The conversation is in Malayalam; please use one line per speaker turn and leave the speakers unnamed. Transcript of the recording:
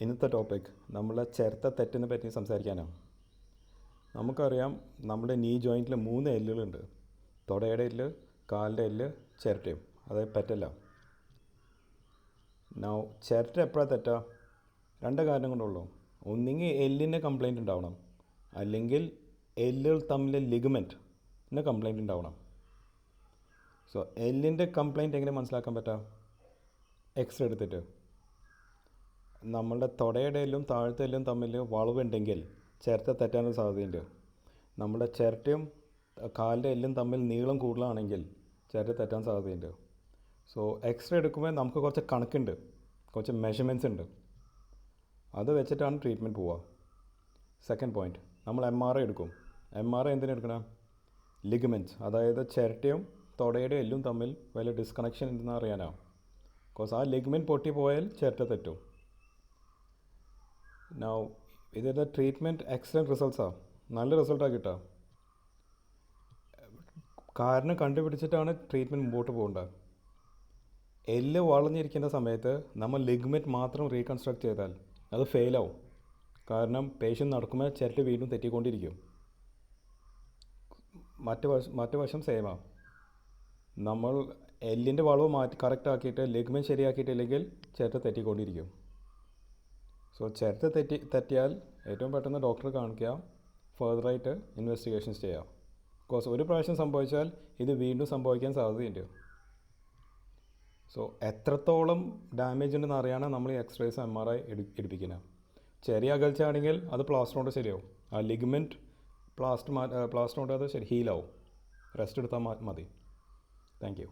ഇന്നത്തെ ടോപ്പിക് നമ്മളെ ചേർത്ത തെറ്റിനെ പറ്റി സംസാരിക്കാനാണ് നമുക്കറിയാം നമ്മുടെ നീ ജോയിന്റിൽ മൂന്ന് എല്ലുകളുണ്ട് തുടയുടെ എല്ല് കാലിന്റെ എല്ല് ചിരട്ടയും. അതായത് പറ്റല്ല. നൗ ചിരട്ട എപ്പോഴാണ് തെറ്റാ? രണ്ട് കാരണം കൊണ്ടുള്ളൂ. ഒന്നുകിൽ എല്ലിന്റെ കംപ്ലൈന്റ് ഉണ്ടാവണം. അല്ലെങ്കിൽ എല്ലുകൾ തമ്മിലെ ലിഗമെന്റിന്റെ കംപ്ലൈന്റ് ഉണ്ടാവണം. സോ എല്ലിന്റെ കംപ്ലൈന്റ് എങ്ങനെ മനസ്സിലാക്കാൻ പറ്റാം? എക്സ്റേ എടുത്തിട്ട്. നമ്മളുടെ തുടയുടെ എല്ലും താഴത്തെ എല്ലും തമ്മിൽ വളവുണ്ടെങ്കിൽ ചിരട്ട തെറ്റാനുള്ള സാധ്യതയുണ്ട്. നമ്മുടെ ചിരട്ടയും കാലിന്റെ എല്ലും തമ്മിൽ നീളം കൂടുതലാണെങ്കിൽ ചിരട്ട തെറ്റാൻ സാധ്യതയുണ്ട്. സോ എക്സ്റേ എടുക്കുമ്പോൾ നമുക്ക് കുറച്ച് കണക്കുണ്ട്. കുറച്ച് മെഷർമെന്റ്സ് ഉണ്ട്. അത് വെച്ചിട്ടാണ് ട്രീറ്റ്മെന്റ് പോവുക. സെക്കൻഡ് പോയിന്റ് നമ്മൾ എം ആർ ഐ എടുക്കും. എം ആർ ഐ എന്തിനെടുക്കണം ലിഗമെന്റ്സ് അതായത് ചിരട്ടയും തുടയുടെ എല്ലും തമ്മിൽ വല്ല ഡിസ്കണക്ഷൻ ഉണ്ടെന്ന് അറിയാനാണ് ബിക്കോസ് ആ ലിഗ്മെന്റ് പൊട്ടിപ്പോയാൽ ചിരട്ട തെറ്റും. നൗ ഇതിന്റെ ട്രീറ്റ്മെന്റ് എക്സലന്റ് റിസൾട്ട്സാണ് നല്ല റിസൾട്ടാണ് കിട്ടുക കാരണം കണ്ടുപിടിച്ചിട്ടാണ് ട്രീറ്റ്മെന്റ് മുമ്പോട്ട് പോകേണ്ടത് എല്ല് വളഞ്ഞിരിക്കുന്ന സമയത്ത് നമ്മൾ ലിഗ്മെന്റ് മാത്രം റീകൺസ്ട്രക്ട് ചെയ്താൽ അത് ഫെയിലാവും കാരണം പേഷ്യന്റ് നടക്കുമ്പോൾ ചിരട്ട് വീണ്ടും തെറ്റിക്കൊണ്ടിരിക്കും. മറ്റു വശം മറ്റു വശം സെയിമാണ് നമ്മൾ എല്ലിന്റെ വളവ് മാറ്റി കറക്റ്റ് ആക്കിയിട്ട് ലിഗ്മെന്റ് ശരിയാക്കിയിട്ടില്ലെങ്കിൽ ചിരട്ട് തെറ്റിക്കൊണ്ടിരിക്കും. സോ ചരിത്ര തെറ്റി തെറ്റിയാൽ ഏറ്റവും പെട്ടെന്ന് ഡോക്ടറെ കാണിക്കുക ഫെർദറായിട്ട് ഇൻവെസ്റ്റിഗേഷൻസ് ചെയ്യാം ബിക്കോസ് ഒരു പ്രാവശ്യം സംഭവിച്ചാൽ ഇത് വീണ്ടും സംഭവിക്കാൻ സാധ്യതയുണ്ട്. സോ എത്രത്തോളം ഡാമേജ് ഉണ്ടെന്ന് അറിയാണ് നമ്മൾ ഈ എക്സ്റേസ് എം ആർ ഐ എടുപ്പിക്കുന്നത്. ചെറിയ അകൽച്ച ആണെങ്കിൽ അത് പ്ലാസ്റ്റർ കൊണ്ട് ശരിയാവും. ആ ലിഗ്മെന്റ് പ്ലാസ്റ്റർ മാ പ്ലാസ്റ്റർ കൊണ്ട് അത് ശരി ഹീലാവും റെസ്റ്റ് എടുത്താൽ മതി. Thank you